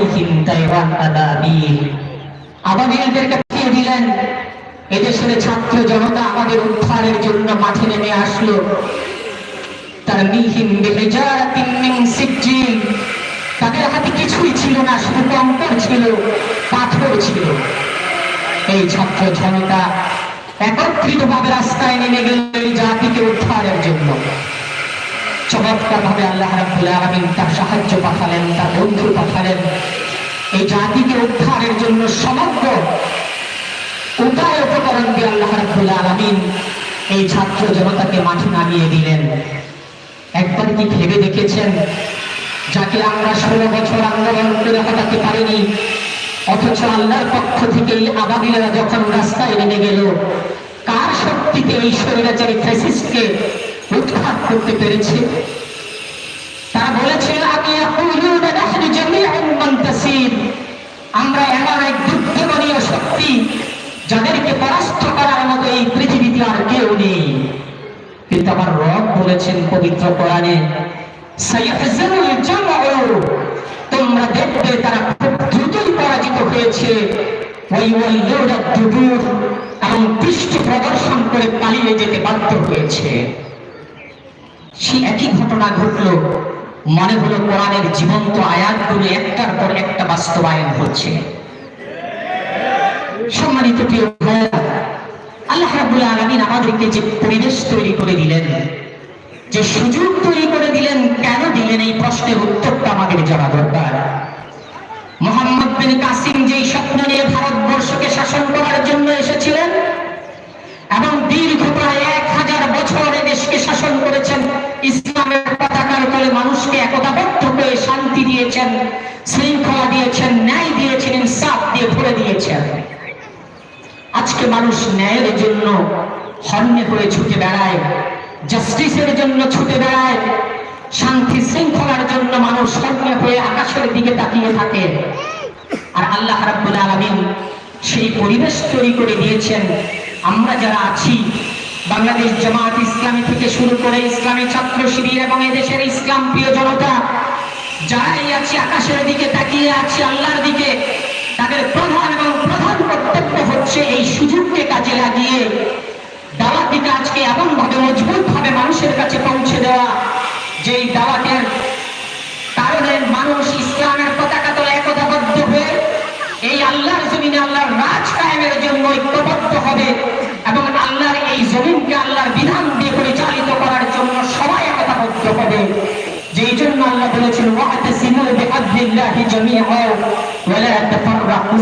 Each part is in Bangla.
আলাইহিম তাইওয়ান আবাবিল আবাবিলদেরকে পাঠিয়ে দিলেন। এদেশের ছাত্র জনতা আমাদের উদ্ধারের জন্য মাঠে নেমে আসলো। তারমিহিম বিহিজারাতিন মিন সিজ্জিল তাদের হাতে কিছুই ছিল না, শুধু কঙ্কর ছিল, পাথর ছিল। এই ছাত্র জনতা একত্রিত ভাবে রাস্তায় নেমে গেল এই জাতিকে উদ্ধারের জন্য। চমৎকার ভাবে আল্লাহ রাব্বুল আলামিন তার সাহায্য পাঠালেন, তার বন্ধু পাঠালেন। এই জাতিকে উদ্ধারের জন্য সমগ্র উপায় উপকরণ দিয়ে আল্লাহ আলামিন এই ছাত্র জনতাকে মাঠে নামিয়ে দিলেন। একবার কি ভেবে দেখেছেন? যাকে আমরা ষোলো বছর আন্দোলন করে হটাতে পারিনি, অথচ আল্লাহর পক্ষ থেকে এই আবাবিরা যখন রাস্তায় নেমে গেল, কার শক্তিতে এই স্বৈরাচারী ফ্যাসিস্টকে করতে পেরেছে। তারা বলেছে আমি আমরা এমন এক দুর্ধর্মীয় শক্তি যাদেরকে পরাস্ত করার মতো এই পৃথিবীতে আর কেউ নেই। কিন্তু আমার রব বলেছেন পবিত্র কোরআনে তোমরা দেখবে তারা খুব দ্রুতই পরাজিত হয়েছে। এবং দৃষ্টি প্রদর্শন করে পালিয়ে যেতে বাধ্য হয়েছে। সে একই ঘটনা ঘটলো। মনে হলো কোরআনের জীবন্ত আয়াতগুলো একটার পর একটা বাস্তবায়ন হচ্ছে। সম্মানিত আল্লাহ রাব্বুল আলামিন আমাদেরকে যে পরিবেশ তৈরি করে দিলেন, যে সুযোগ তৈরি করে দিলেন, কেন দিলেন এই প্রশ্নের উত্তরটা আমাদের জানা দরকার। মোহাম্মদ বিন কাসিম যেই স্বপ্ন নিয়ে ভারতবর্ষকে শাসন দিয়েছেন, শৃঙ্খলা দিয়েছেন, ন্যায় দিয়েছেন, ইনসাফ দিয়ে ভরে দিয়েছেন। আজকে মানুষ ন্যায়ের জন্য হন্যে হয়ে ছুটে বেড়ায়, জাস্টিসের জন্য ছুটে বেড়ায়, শান্তি শৃঙ্খলার জন্য মানুষ হন্যে হয়ে আকাশের দিকে তাকিয়ে থাকে। আর আল্লাহ রাব্বুল আলামিন সেই পরিবেশ তৈরি করে দিয়েছেন। আমরা যারা আছি, বাংলাদেশ জামাত ইসলামী থেকে শুরু করে ইসলামী ছাত্র শিবির এবং এদেশের ইসলাম প্রিয় জনতা যারাই আছি আকাশের দিকে তাকিয়ে আছি আল্লাহর দিকে, তাদের প্রধান এবং প্রধান কর্তব্য হচ্ছে এই সুযোগকে কাজে লাগিয়ে দাওয়াতি কাজকে এমন ভাবে মজবুত ভাবে মানুষের কাছে জন্য আল্লাহ বলেছেন ওয়াতাসিমু বিহাবলিল্লাহি জামিআ ওয়া লা তাফাররাকু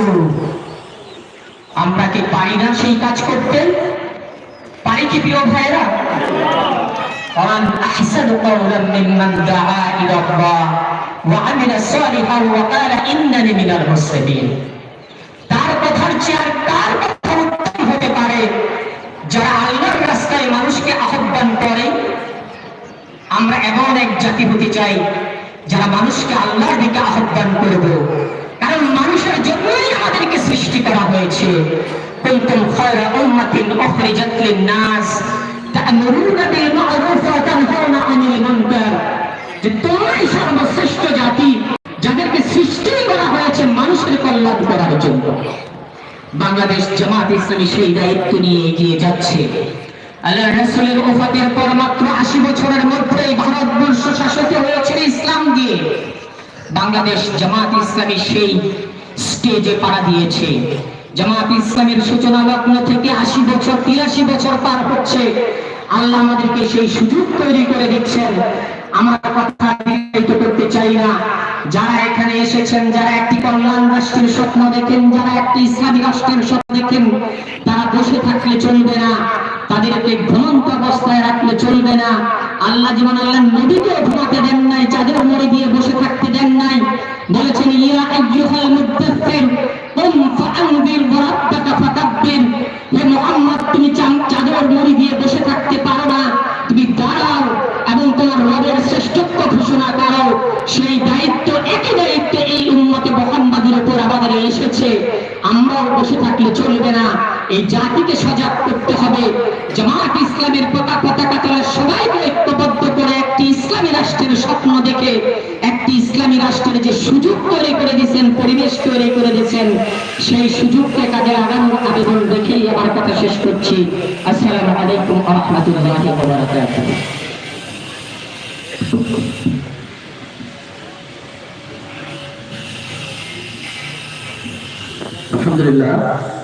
আমরা কি পারি না সেই কাজ করতে পারি কি প্রিয় ভাইরা ومن أحسن قولا ممن دعا إلى الله وعمل صالحا وقال إنني من المسلمين তার কথার চেয়ে আর কার এমন এক জাতি হতে চাই, যারা মানুষকে আল্লাহর দিকে আহ্বান করব। কারণ মানুষের জন্যই আমাদেরকে সৃষ্টি করা হয়েছে। খায়রা উম্মাতিন উখরিজাত লিন-নাস, তা'মুরুনা বিল মা'রুফ ওয়া তানহাউনা আনিল মুনকার। যে তোমরাই সর্বশ্রেষ্ঠ জাতি, যাদেরকে সৃষ্টি করা হয়েছে মানুষের কল্যাণ করার জন্য। বাংলাদেশ জামাত ইসলামী সেই দায়িত্ব নিয়ে এগিয়ে যাচ্ছে। আল্লাহ ওফাতের পর মাত্র আশি বছরের মধ্যে ভারতবর্ষ শাসিত হয়েছে ইসলাম দিয়ে। বাংলাদেশ জামাত ইসলামী সেই স্টেজে পাড়া দিয়েছে। জামাত ইসলামের সূচনা লগ্ন থেকে আশি বছর, তিরাশি বছর পার হচ্ছে। আল্লাহ আমাদেরকে সেই সুযোগ তৈরি করে দিচ্ছেন। আমার কথা দীর্ঘায়িত করতে চাই না। যারা এখানে এসেছেন, যারা একটি কল্যাণ রাষ্ট্রের স্বপ্ন দেখেন, যারা একটি ইসলামী রাষ্ট্রের স্বপ্ন দেখেন, তারা বসে থাকলে চলবে না। তাদেরকে ঘুমন্ত অবস্থায় রাখলে চলবে না। আল্লাহ যেমন আল্লাহ নদীকে ঘুমাতে দেন নাই, চাঁদের মরে দিয়ে বসে থাকতে দেন নাই, বলেছেন তুমি বসে থাকতে পারো না। তুমি ঘোষণা সেই দায়িত্ব এই জাতিকে সজাগ করতে হবে। জামাত ইসলামের পতাকা তারা সবাইকে ঐক্যবদ্ধ করে একটি ইসলামী রাষ্ট্রের স্বপ্ন দেখে, একটি ইসলামী রাষ্ট্রের যে সুযোগ তৈরি করে দিয়েছেন, পরিবেশ তৈরি করে দিয়েছেন, সেই সুযোগকে কাজে লাগানোর আবেদন দেখেই আমার কথা শেষ করছি। আসসালামু আলাইকুম রহমতুল্লাহ Thank